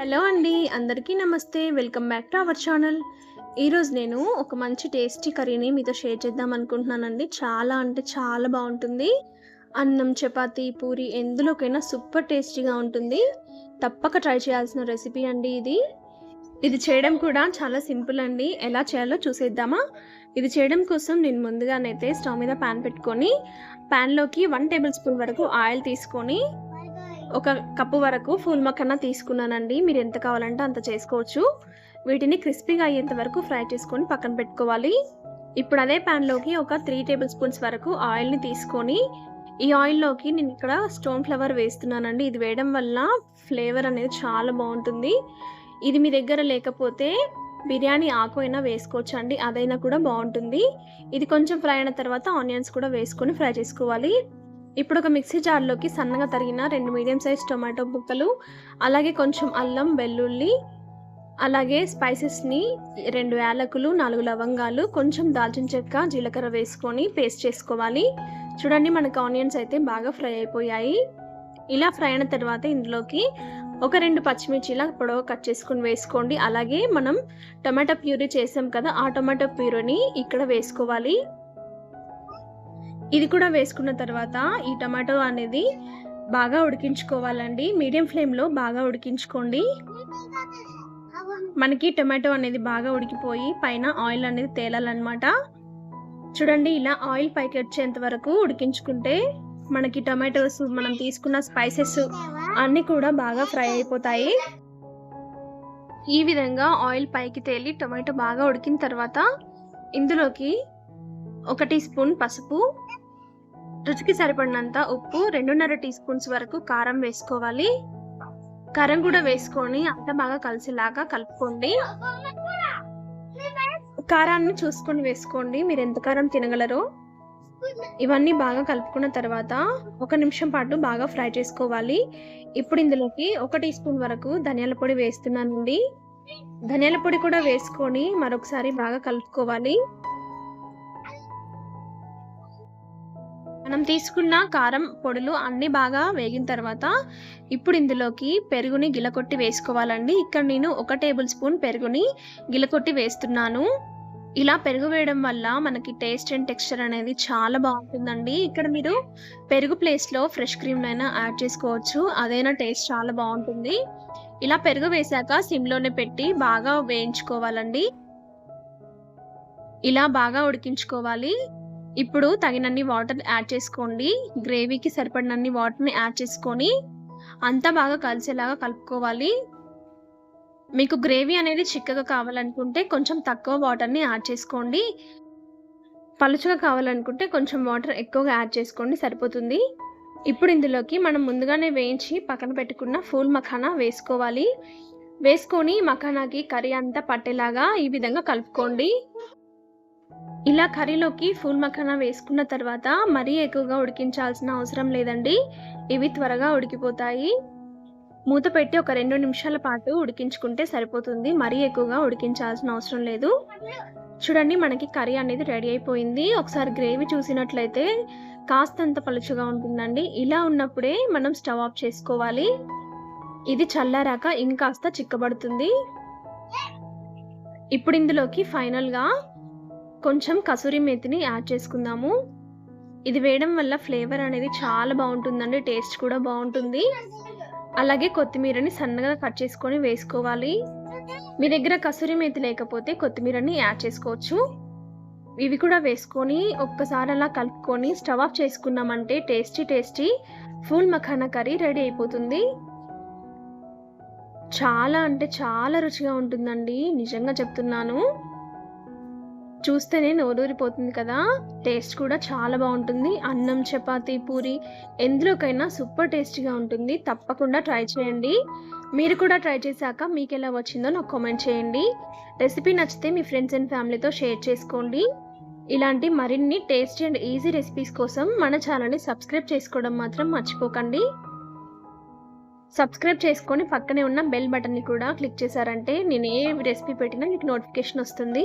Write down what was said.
Hello అండి అందరికీ నమస్తే. Welcome back to our channel. ఈరోజు నేను ఒక మంచి టేస్టీ కర్రీని మీతో షేర్ చేద్దాం అనుకుంటున్నానండి. చాలా అంటే చాలా బాగుంటుంది. అన్నం చపాతి పూరి ఎందులోకైనా సూపర్ టేస్టీగా ఉంటుంది. తప్పక ట్రై చేయాల్సిన రెసిపీ అండి ఇది. ఇది చేయడం కూడా చాలా సింపుల్ అండి. ఎలా చేయాలో చూసేద్దామా? ఇది చేయడం కోసం నేను ముందుగానైతే స్టవ్ మీద ప్యాన్ పెట్టుకొని ప్యాన్లోకి వన్ టేబుల్ స్పూన్ వరకు ఆయిల్ తీసుకొని ఒక కప్పు వరకు ఫుల్ మక్కన తీసుకున్నానండి. మీరు ఎంత కావాలంటే అంత చేసుకోవచ్చు. వీటిని క్రిస్పీగా అయ్యేంత వరకు ఫ్రై చేసుకొని పక్కన పెట్టుకోవాలి. ఇప్పుడు అదే ప్యాన్లోకి ఒక త్రీ టేబుల్ స్పూన్స్ వరకు ఆయిల్ని తీసుకొని ఈ ఆయిల్లోకి నేను ఇక్కడ స్టోన్ ఫ్లవర్ వేస్తున్నానండి. ఇది వేయడం వల్ల ఫ్లేవర్ అనేది చాలా బాగుంటుంది. ఇది మీ దగ్గర లేకపోతే బిర్యానీ ఆకు అయినా వేసుకోవచ్చు అండి అదైనా కూడా బాగుంటుంది. ఇది కొంచెం ఫ్రై అయిన తర్వాత ఆనియన్స్ కూడా వేసుకొని ఫ్రై చేసుకోవాలి. ఇప్పుడు ఒక మిక్సీ జార్లోకి సన్నగా తరిగిన రెండు మీడియం సైజ్ టొమాటో ముక్కలు అలాగే కొంచెం అల్లం వెల్లుల్లి అలాగే స్పైసెస్ని రెండు యాలకులు నాలుగు లవంగాలు కొంచెం దాల్చిన చెక్క జీలకర్ర వేసుకొని పేస్ట్ చేసుకోవాలి. చూడండి మనకు ఆనియన్స్ అయితే బాగా ఫ్రై అయిపోయాయి. ఇలా ఫ్రై అయిన తర్వాత ఇందులోకి ఒక రెండు పచ్చిమిర్చిలా పొడవ కట్ చేసుకొని వేసుకోండి. అలాగే మనం టొమాటో ప్యూరీ చేసాం కదా ఆ టొమాటో ప్యూరీని ఇక్కడ వేసుకోవాలి. ఇది కూడా వేసుకున్న తర్వాత ఈ టమాటో అనేది బాగా ఉడికించుకోవాలండి. మీడియం ఫ్లేమ్లో బాగా ఉడికించుకోండి. మనకి టమాటో అనేది బాగా ఉడికిపోయి పైన ఆయిల్ అనేది తేలాలన్నమాట. చూడండి ఇలా ఆయిల్ పైకి వచ్చేంత వరకు ఉడికించుకుంటే మనకి టమాటోస్ మనం తీసుకున్న స్పైసెస్ అన్నీ కూడా బాగా ఫ్రై అయిపోతాయి. ఈ విధంగా ఆయిల్ పైకి తేలి టమాటో బాగా ఉడికిన తర్వాత ఇందులోకి ఒక టీ స్పూన్ పసుపు రుచికి సరిపడినంత ఉప్పు రెండున్నర టీ స్పూన్స్ వరకు కారం వేసుకోవాలి. కారం కూడా వేసుకొని అంతా బాగా కలిసేలాగా కలుపుకోండి. కారాన్ని చూసుకొని వేసుకోండి. మీరు ఎంత కారం తినగలరో. ఇవన్నీ బాగా కలుపుకున్న తర్వాత ఒక నిమిషం పాటు బాగా ఫ్రై చేసుకోవాలి. ఇప్పుడు ఇందులోకి ఒక టీ స్పూన్ వరకు ధనియాల పొడి వేస్తున్నానండి. ధనియాల పొడి కూడా వేసుకొని మరొకసారి బాగా కలుపుకోవాలి. మనం తీసుకున్న కారం పొడులు అన్నీ బాగా వేగిన తర్వాత ఇప్పుడు ఇందులోకి పెరుగుని గిలకొట్టి వేసుకోవాలండి. ఇక్కడ నేను ఒక టేబుల్ స్పూన్ పెరుగుని గిలకొట్టి వేస్తున్నాను. ఇలా పెరుగు వేయడం వల్ల మనకి టేస్ట్ అండ్ టెక్స్చర్ అనేది చాలా బాగుంటుందండి. ఇక్కడ మీరు పెరుగు ప్లేస్లో ఫ్రెష్ క్రీమ్నైనా అయినా యాడ్ చేసుకోవచ్చు. అదైనా టేస్ట్ చాలా బాగుంటుంది. ఇలా పెరుగు వేసాక సిమ్లోనే పెట్టి బాగా వేయించుకోవాలండి. ఇలా బాగా ఉడికించుకోవాలి. ఇప్పుడు తగినన్ని వాటర్ యాడ్ చేసుకోండి. గ్రేవీకి సరిపడినన్ని వాటర్ని యాడ్ చేసుకొని అంతా బాగా కలిసేలాగా కలుపుకోవాలి. మీకు గ్రేవీ అనేది చిక్కగా కావాలనుకుంటే కొంచెం తక్కువ వాటర్ని యాడ్ చేసుకోండి. పలుచగా కావాలనుకుంటే కొంచెం వాటర్ ఎక్కువగా యాడ్ చేసుకోండి సరిపోతుంది. ఇప్పుడు ఇందులోకి మనం ముందుగానే వేయించి పక్కన పెట్టుకున్న ఫూల్ మఖానా వేసుకోవాలి. వేసుకొని మఖానాకి కర్రీ అంతా పట్టేలాగా ఈ విధంగా కలుపుకోండి. ఇలా కర్రీలోకి ఫుల్ మఖానా వేసుకున్న తర్వాత మరీ ఎక్కువగా ఉడికించాల్సిన అవసరం లేదండి. ఇవి త్వరగా ఉడికిపోతాయి. మూత పెట్టి ఒక రెండు నిమిషాల పాటు ఉడికించుకుంటే సరిపోతుంది. మరీ ఎక్కువగా ఉడికించాల్సిన అవసరం లేదు. చూడండి మనకి కర్రీ అనేది రెడీ అయిపోయింది. ఒకసారి గ్రేవీ చూసినట్లయితే కాస్తంత పలుచుగా ఉంటుందండి. ఇలా ఉన్నప్పుడే మనం స్టవ్ ఆఫ్ చేసుకోవాలి. ఇది చల్లారాక ఇంకాస్త చిక్కబడుతుంది. ఇప్పుడు ఇందులోకి ఫైనల్గా కొంచెం కసూరి మేతిని యాడ్ చేసుకుందాము. ఇది వేయడం వల్ల ఫ్లేవర్ అనేది చాలా బాగుంటుందండి టేస్ట్ కూడా బాగుంటుంది. అలాగే కొత్తిమీరని సన్నగా కట్ చేసుకొని వేసుకోవాలి. మీ దగ్గర కసూరి మేతి లేకపోతే కొత్తిమీరని యాడ్ చేసుకోవచ్చు. ఇవి కూడా వేసుకొని ఒక్కసారి అలా కలుపుకొని స్టవ్ ఆఫ్ చేసుకున్నామంటే tasty tasty full makhana curry ready అయిపోతుంది. చాలా అంటే చాలా రుచిగా ఉంటుందండి నిజంగా చెప్తున్నాను. చూస్తేనే నోరూరిపోతుంది కదా. టేస్ట్ కూడా చాలా బాగుంటుంది. అన్నం చపాతీ పూరి ఎందులోకైనా సూపర్ టేస్టీగా ఉంటుంది. తప్పకుండా ట్రై చేయండి. మీరు కూడా ట్రై చేశాక మీకు ఎలా వచ్చిందో నాకు కామెంట్ చేయండి. రెసిపీ నచ్చితే మీ ఫ్రెండ్స్ అండ్ ఫ్యామిలీతో షేర్ చేసుకోండి. ఇలాంటి మరిన్ని టేస్టీ అండ్ ఈజీ రెసిపీస్ కోసం మన ఛానల్ని సబ్స్క్రైబ్ చేసుకోవడం మాత్రం మర్చిపోకండి. సబ్స్క్రైబ్ చేసుకొని పక్కనే ఉన్న బెల్ బటన్ని కూడా క్లిక్ చేశారంటే నేను ఏ రెసిపీ పెట్టినా మీకు నోటిఫికేషన్ వస్తుంది.